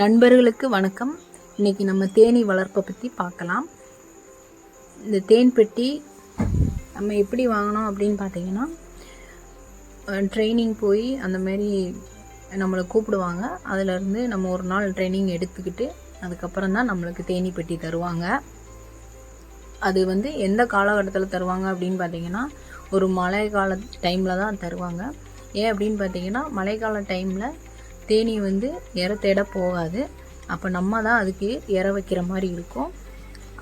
நண்பர்களுக்கு வணக்கம். இன்னைக்கு நம்ம தேனீ வளர்ப்பை பற்றி பார்க்கலாம். இந்த தேன் பெட்டி நம்ம எப்படி வாங்கினோம் அப்படின்னு பார்த்தீங்கன்னா ட்ரைனிங் போய் அந்த மாதிரி நம்மளை கூப்பிடுவாங்க. அதிலேருந்து நம்ம ஒரு நாள் ட்ரைனிங் எடுத்துக்கிட்டு அதுக்கப்புறம் தான் நம்மளுக்கு தேனி பெட்டி தருவாங்க. அது வந்து எந்த காலகட்டத்தில் தருவாங்க அப்படின்னு பார்த்தீங்கன்னா ஒரு மழை கால டைமில் தான் தருவாங்க. ஏன் அப்படின்னு பார்த்தீங்கன்னா மழைக்கால டைமில் தேனி வந்து இற தேட போகாது. அப்போ நம்ம தான் அதுக்கு இற வைக்கிற மாதிரி இருக்கும்.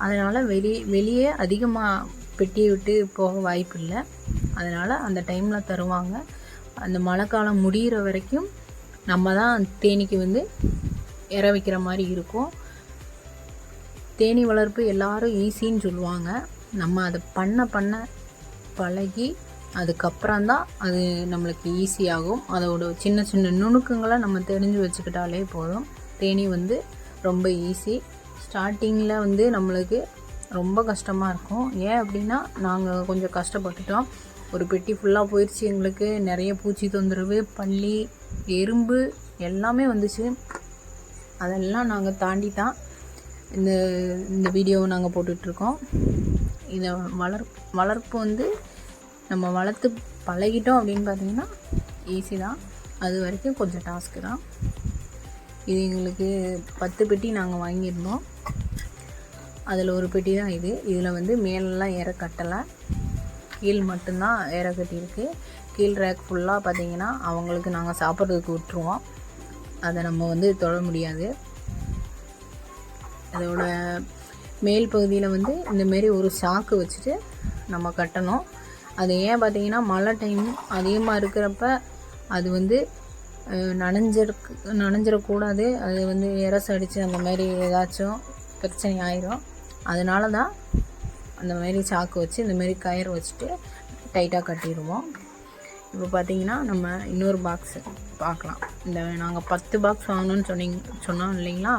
அதனால் வெளி வெளியே அதிகமாக பெட்டியை விட்டு போக வாய்ப்பு இல்லை அதனால் அந்த டைமில் தருவாங்க. அந்த மழைக்காலம் முடிகிற வரைக்கும் நம்ம தான் தேனீக்கு வந்து இற வைக்கிற மாதிரி இருக்கும். தேனீ வளர்ப்பு எல்லாரும் ஈஸின்னு சொல்லுவாங்க. நம்ம அதை பண்ண பண்ண பழகி அதுக்கப்புறம் தான் அது நம்மளுக்கு ஈஸியாகும் அதோட சின்ன சின்ன நுணுக்கங்களை நம்ம தெரிஞ்சு வச்சுக்கிட்டாலே போதும். தேனி வந்து ரொம்ப ஈஸி ஸ்டார்டிங்கில் வந்து நம்மளுக்கு ரொம்ப கஷ்டமாக இருக்கும். ஏன் அப்படின்னா நாங்கள் கொஞ்சம் கஷ்டப்பட்டுட்டோம். ஒரு பெட்டி ஃபுல்லாக போயிடுச்சு எங்களுக்கு. நிறைய பூச்சி தொந்தரவு பள்ளி எறும்பு எல்லாமே வந்துச்சு. அதெல்லாம் நாங்கள் தாண்டி தான் இந்த இந்த வீடியோவை நாங்கள் போட்டுட்ருக்கோம். இதை வளர் வளர்ப்பு வந்து நம்ம வளர்த்து பழகிட்டோம் அப்படின்னு பார்த்தீங்கன்னா ஈஸி தான். அது வரைக்கும் கொஞ்சம் டாஸ்க்கு தான். இது எங்களுக்கு பத்து பெட்டி நாங்கள் வாங்கியிருந்தோம். அதில் ஒரு பெட்டி தான் இது. இதில் வந்து மேலெல்லாம் ஏற கட்டலை. கீழ் மட்டும்தான் ஏற கட்டியிருக்கு. கீழ் ரேக் ஃபுல்லாக பார்த்தீங்கன்னா அவங்களுக்கு நாங்கள் சாப்பிட்றதுக்கு விட்டுருவோம். அதை நம்ம வந்து தொழ முடியாது. அதோட மேல் பகுதியில் வந்து இந்தமாரி ஒரு சாக்கு வச்சுட்டு நம்ம கட்டணும். அது ஏன் பார்த்தீங்கன்னா மழை டைம் அதிகமாக இருக்கிறப்ப அது வந்து நனைஞ்சிருக்கு நனைஞ்சிடக்கூடாது. அது வந்து எரசு அடித்து அந்த மாதிரி ஏதாச்சும் பிரச்சனை ஆயிரும். அதனால தான் அந்த மாதிரி சாக்கு வச்சு இந்த மாதிரி கயிறு வச்சுட்டு டைட்டாக கட்டிடுவோம். இப்போ பார்த்தீங்கன்னா நம்ம இன்னொரு பாக்ஸ் பார்க்கலாம். இந்த நாங்கள் பத்து பாக்ஸ் வாங்கணும்னு சொன்னீங்க சொன்னோம் இல்லைங்களா?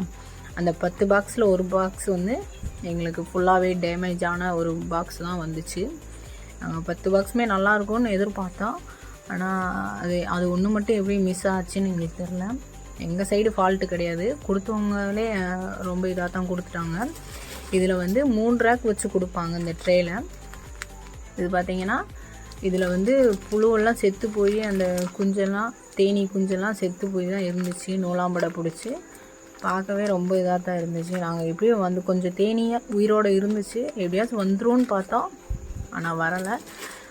அந்த பத்து பாக்ஸில் ஒரு பாக்ஸ் வந்து எங்களுக்கு ஃபுல்லாகவே டேமேஜான ஒரு பாக்ஸ் தான் வந்துச்சு. நாங்கள் பத்து பாக்ஸுமே நல்லாயிருக்கும்னு எதிர்பார்த்தோம் ஆனால் அது அது ஒன்று மட்டும் எப்படி மிஸ் ஆச்சுன்னு எங்களுக்கு தெரில எங்கள் சைடு ஃபால்ட்டு கிடையாது. கொடுத்தவங்களே ரொம்ப இதாக தான் கொடுத்துட்டாங்க. இதில் வந்து மூணு ரேக் வச்சு கொடுப்பாங்க இந்த ட்ரேயில் இது பார்த்திங்கன்னா இதில் வந்து புழுவெல்லாம் செத்து போய் அந்த குஞ்செல்லாம் தேனி குஞ்செல்லாம் செத்து போய் தான் இருந்துச்சு. நூலாம்படை பிடிச்சி. பார்க்கவே ரொம்ப இதாக தான் இருந்துச்சு. நாங்கள் எப்படியும் வந்து கொஞ்சம் தேனியாக உயிரோடு இருந்துச்சு. எப்படியாச்சும் வந்துரும்னு பார்த்தோம் ஆனால் வரலை.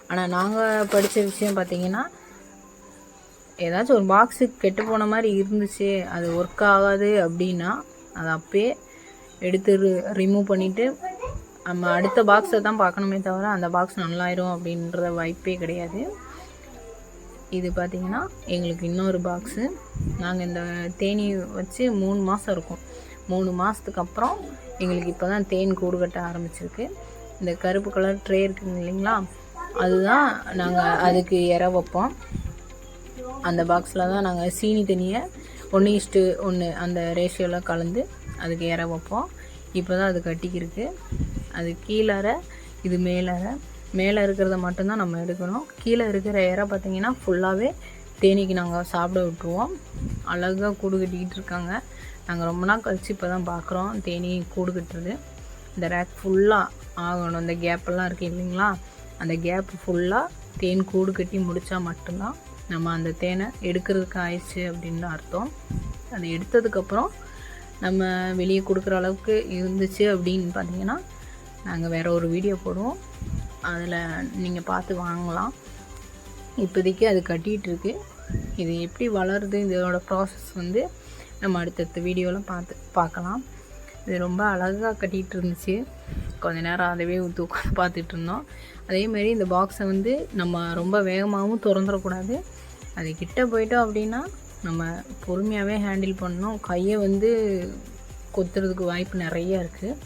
ஆனால் நாங்கள் படித்த விஷயம் பார்த்திங்கன்னா ஏதாச்சும் ஒரு பாக்ஸு கெட்டு போன மாதிரி இருந்துச்சு அது ஒர்க் ஆகாது அப்படின்னா அதை அப்பயே எடுத்து ரிமூவ் பண்ணிவிட்டு நம்ம அடுத்த பாக்ஸை தான் பார்க்கணுமே தவிர அந்த பாக்ஸ் நல்லாயிரும் அப்படின்ற வாய்ப்பே கிடையாது. இது பார்த்திங்கன்னா எங்களுக்கு இன்னொரு பாக்ஸு நாங்கள் இந்த தேனி வச்சு மூணு மாதம் இருக்கும். மூணு மாதத்துக்கு அப்புறம் எங்களுக்கு இப்போ தான் தேன் கூடு கட்ட ஆரம்பிச்சிருக்கு. இந்த கருப்பு கலர் ட்ரே இருக்குங்க இல்லைங்களா? அதுதான் நாங்கள் அதுக்கு இற வைப்போம். அந்த பாக்ஸில் தான் நாங்கள் சீனி தண்ணியை ஒன்று இஷ்டு ஒன்று அந்த ரேஷியோவில் கலந்து அதுக்கு இற வைப்போம். இப்போ தான் அது கட்டிக்கிருக்கு. அது கீழற இது மேலற மேலே இருக்கிறத மட்டும்தான் நம்ம எடுக்கணும். கீழே இருக்கிற இற பார்த்திங்கன்னா ஃபுல்லாகவே தேனிக்கு நாங்கள் சாப்பிட விட்டுருவோம். அழகாக கூடு கட்டிக்கிட்டு இருக்காங்க. நாங்கள் ரொம்ப நாள் கழித்து இப்போ தான் பார்க்குறோம் தேனி கூடு கட்டுறது. இந்த ரேக் ஃபுல்லாக ஆகணும். இந்த கேப்பெல்லாம் இருக்குது இல்லைங்களா? அந்த கேப் ஃபுல்லாக தேன் கூடு கட்டி முடித்தா மட்டும்தான் நம்ம அந்த தேனை எடுக்கிறதுக்கு ஆயிடுச்சு அப்படின்னு அர்த்தம். அதை எடுத்ததுக்கப்புறம் நம்ம வெளியே கொடுக்குற அளவுக்கு இருந்துச்சு அப்படின்னு பார்த்தீங்கன்னா நாங்கள் வேறு ஒரு வீடியோ போடுவோம். அதில் நீங்கள் பார்த்து வாங்கலாம். இப்போதைக்கு அது கட்டிகிட்ருக்கு இது எப்படி வளருது? இதோட ப்ராசஸ் வந்து நம்ம அடுத்தடுத்த வீடியோவில் பார்த்து பார்க்கலாம். இது ரொம்ப அழகாக கட்டிகிட்டு இருந்துச்சு கொஞ்ச நேரம் அதவே ஊற்றி உட்காந்து பார்த்துட்டு இருந்தோம் அதேமாரி இந்த பாக்ஸை வந்து நம்ம ரொம்ப வேகமாகவும் திறந்துடக்கூடாது. அது கிட்ட போயிட்டோம் அப்படின்னா நம்ம பொறுமையாகவே ஹேண்டில் பண்ணோம் கையை வந்து கொத்துறதுக்கு வாய்ப்பு நிறைய இருக்குது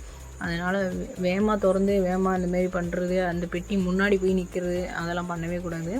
அதனால் வேகமாக திறந்து வேகமாக அந்தமாரி பண்ணுறது அந்த பெட்டி முன்னாடி போய் நிற்கிறது அதெல்லாம் பண்ணவே கூடாது.